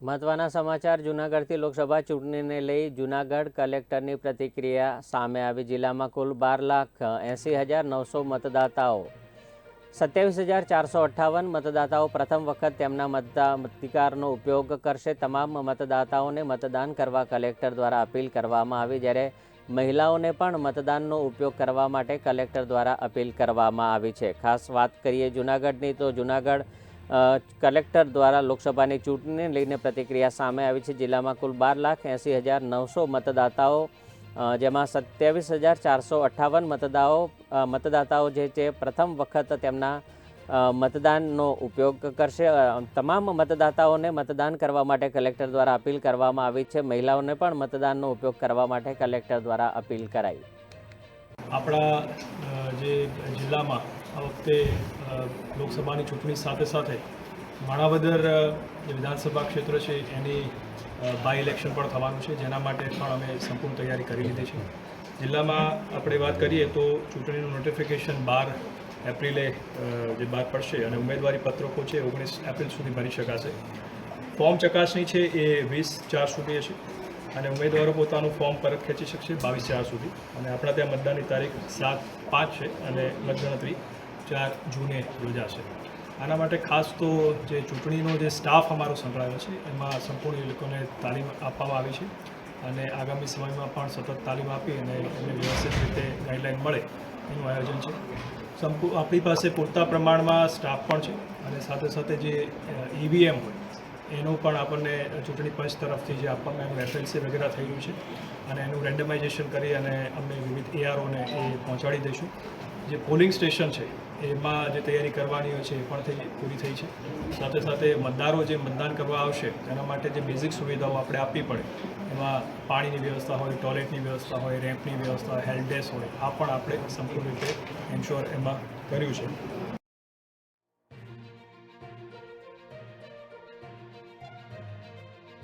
મહત્વના સમાચાર, જૂનાગઢથી લોકસભા ચૂંટણીને લઈ જૂનાગઢ કલેક્ટરની પ્રતિક્રિયા સામે આવી. જિલ્લામાં કુલ બાર લાખ એંસી હજાર નવસો મતદાતાઓ, સત્યાવીસ હજાર ચારસો અઠ્ઠાવન મતદાતાઓ પ્રથમ વખત તેમના મતાધિકારનો ઉપયોગ કરશે. તમામ મતદાતાઓને મતદાન કરવા કલેક્ટર દ્વારા અપીલ કરવામાં આવી, જ્યારે મહિલાઓને પણ મતદાનનો ઉપયોગ કરવા માટે કલેક્ટર દ્વારા અપીલ કરવામાં આવી છે. ખાસ વાત કરીએ જૂનાગઢની, તો જૂનાગઢ કલેક્ટર દ્વારા લોકસભાની ચૂંટણીને લઈને પ્રતિક્રિયા સામે આવી છે. જિલ્લામાં કુલ બાર લાખ એંસી હજાર નવસો મતદાતાઓ જેમાં સત્યાવીસ હજાર ચારસો અઠ્ઠાવન મતદાઓ મતદાતાઓ જે છે પ્રથમ વખત તેમના મતદાનનો ઉપયોગ કરશે. તમામ મતદાતાઓને મતદાન કરવા માટે કલેક્ટર દ્વારા અપીલ કરવામાં આવી છે. મહિલાઓને પણ મતદાનનો ઉપયોગ કરવા માટે કલેક્ટર દ્વારા અપીલ કરાઈ. આપણા જે જિલ્લામાં આ વખતે લોકસભાની ચૂંટણી સાથે સાથે માણાવદર જે વિધાનસભા ક્ષેત્ર છે, એની બાય ઇલેક્શન પણ થવાનું છે, જેના માટે પણ અમે સંપૂર્ણ તૈયારી કરી લીધી છે. જિલ્લામાં આપણે વાત કરીએ તો ચૂંટણીનું નોટિફિકેશન બાર એપ્રિલે જે બહાર પડશે અને ઉમેદવારી પત્રકો છે, ઓગણીસ એપ્રિલ સુધી ભરી શકાશે. ફોર્મ ચકાસણી છે એ વીસ ચાર સુધી છે અને ઉમેદવારો પોતાનું ફોર્મ પરત ખેંચી શકશે બાવીસ ચાર સુધી. અને આપણા ત્યાં મતદાનની તારીખ સાત પાંચ છે અને મતગણતરી ચાર જૂને યોજાશે. આના માટે ખાસ તો જે ચૂંટણીનો જે સ્ટાફ અમારો સંકળાયો છે, એમાં સંપૂર્ણ લોકોને તાલીમ આપવામાં આવી છે અને આગામી સમયમાં પણ સતત તાલીમ આપી અને એમને વ્યવસ્થિત રીતે ગાઈડલાઈન મળે એનું આયોજન છે. સંપૂ, આપણી પાસે પૂરતા પ્રમાણમાં સ્ટાફ પણ છે અને સાથે સાથે જે ઈવીએમ હોય, એનું પણ આપણને ચૂંટણી પંચ તરફથી જે આપવામાં એનું એફએલસી વગેરે થયેલું છે અને એનું રેન્ડમાઇઝેશન કરી અને અમે વિવિધ એઆરઓને એ પહોંચાડી દઈશું. જે પોલિંગ સ્ટેશન છે, એમાં જે તૈયારી કરવાની હોય છે, એ પણ થઈ, પૂરી થઈ છે. સાથે સાથે મતદારો જે મતદાન કરવા આવશે, તેના માટે જે બેઝિક સુવિધાઓ આપણે આપવી પડે, એમાં પાણીની વ્યવસ્થા હોય, ટોયલેટની વ્યવસ્થા હોય, રેમ્પની વ્યવસ્થા હેલ્પ ડેસ્ક હોય, આ પણ આપણે સંપૂર્ણ રીતે એન્શ્યોર એમાં કર્યું છે.